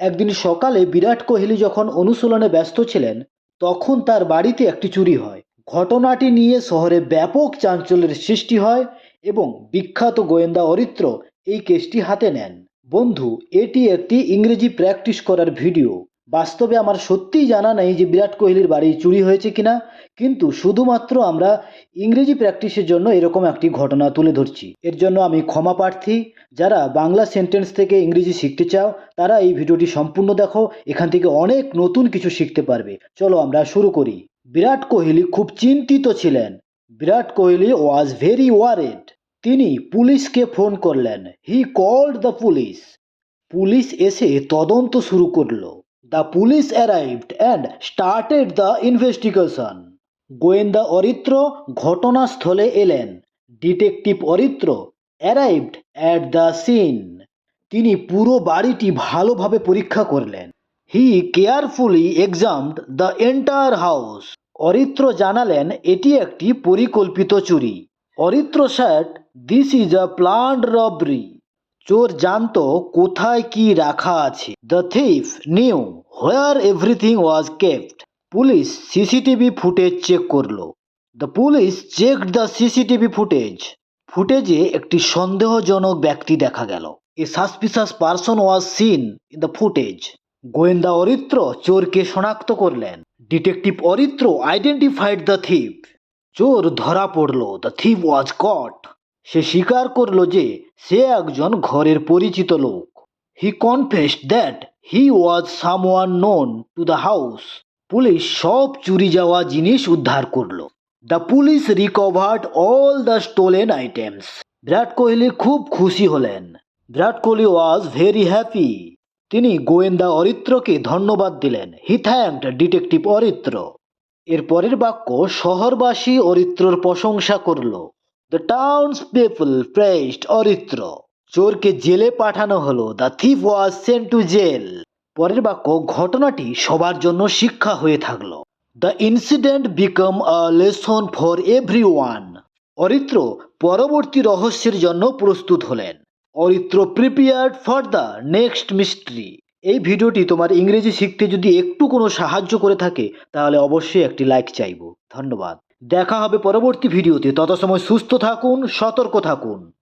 একদিন সকালে বিরাট কোহলি যখন অনুশীলনে ব্যস্ত ছিলেন, তখন তার বাড়িতে একটি চুরি হয়। ঘটনাটি নিয়ে শহরে ব্যাপক চাঞ্চল্যের সৃষ্টি হয় এবং বিখ্যাত গোয়েন্দা অরিত্র এই কেসটি হাতে নেন। বন্ধু, এটি একটি ইংরেজি প্র্যাকটিস করার ভিডিও। বাস্তবে আমার সত্যিই জানা নেই যে বিরাট কোহলির বাড়ি চুরি হয়েছে কিনা, কিন্তু শুধুমাত্র আমরা ইংরেজি প্র্যাকটিসের জন্য এরকম একটি ঘটনা তুলে ধরছি। এর জন্য আমি ক্ষমা প্রার্থী। যারা বাংলা সেন্টেন্স থেকে ইংরেজি শিখতে চাও, তারা এই ভিডিওটি সম্পূর্ণ দেখো। এখান থেকে অনেক নতুন কিছু শিখতে পারবে। চলো আমরা শুরু করি। বিরাট কোহলি খুব চিন্তিত ছিলেন। Virat Kohli was very worried তিনি পুলিশকে ফোন করলেন। He called the police police এসে তদন্ত শুরু করল। The police arrived and started the investigation গোয়েন্দা অরিত্র ঘটনাস্থলে এলেন। Detective Aritra arrived at the scene তিনি পুরো বাড়িটি ভালোভাবে পরীক্ষা করলেন। He carefully examined the entire house Aritra জানালেন, এটি একটি পরিকল্পিত চুরি। Aritra said this is a planned robbery চোর জানতো কোথায় কি রাখা আছে। The thief knew where everything was kept police CCTV footage check করল। The police check the CCTV footage. ফুটেজে একটি সন্দেহজনক ব্যক্তি দেখা গেল। A suspicious person was seen in the footage গোয়েন্দা অরিত্র চোরকে শনাক্ত করলেন। Detective Aritra identified the thief চোর ধরা পড়ল। দ্য থিপ ওয়াজ কট সে স্বীকার করল যে সে একজন ঘরের পরিচিত লোক। He confessed that he was someone known to the house police সব চুরি যাওয়া জিনিস উদ্ধার করল। The police recovered all the stolen items Virat Kohli খুব খুশি হলেন। Virat Kohli was very happy তিনি গোয়েন্দা অরিত্রকে ধন্যবাদ দিলেন। He thanked detective Aritra. এর পরের বাক্য শহরবাসী অরিত্রর প্রশংসা করল। The towns people praised Aritra চোরকে জেলে পাঠানো হলো। The thief was sent to jail পরের বাক্য, ঘটনাটি সবার জন্য শিক্ষা হয়ে থাকল। The incident became a lesson for everyone Aritra পরবর্তী রহস্যের জন্য প্রস্তুত হলেন। Aritra prepared for the next mystery এই ভিডিওটি তোমার ইংরেজি শিখতে যদি একটু কোনো সাহায্য করে থাকে, তাহলে অবশ্যই একটি লাইক চাইব। ধন্যবাদ। দেখা হবে পরবর্তী ভিডিওতে। তত সময় সুস্থ থাকুন সতর্ক থাকুন।